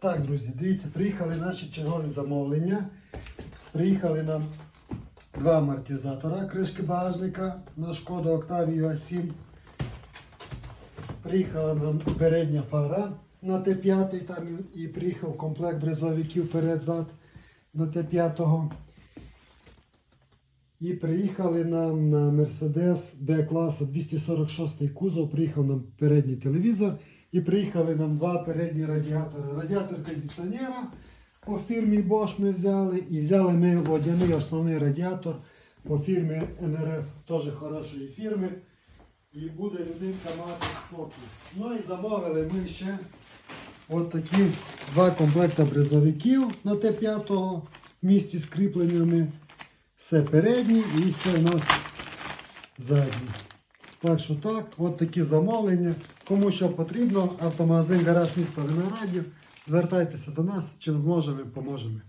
Так, друзі, дивіться, приїхали наші чергові замовлення. Приїхали нам два амортизатора кришки багажника на шкоду Octavia 7. Приїхала нам передня фара на Т5, там і приїхав комплект бризовиків перед-зад на Т5. І приїхали нам на Mercedes B-класа 246 кузов, приїхав нам передній телевізор і приїхали нам два передні радіатори. Радіатор кондиціонера по фірмі Bosch ми взяли і взяли ми водяний основний радіатор по фірмі NRF, теж хорошої фірми. І буде людинка мати спокій. Ну і замовили ми ще от такі два комплекти бризовиків на Т5 в місті з кріпленнями. Все передній і все у нас задній. Так що так, от такі замовлення. Кому що потрібно, автомагазин гараж місто Виноградів. Звертайтеся до нас, чим зможемо, поможемо.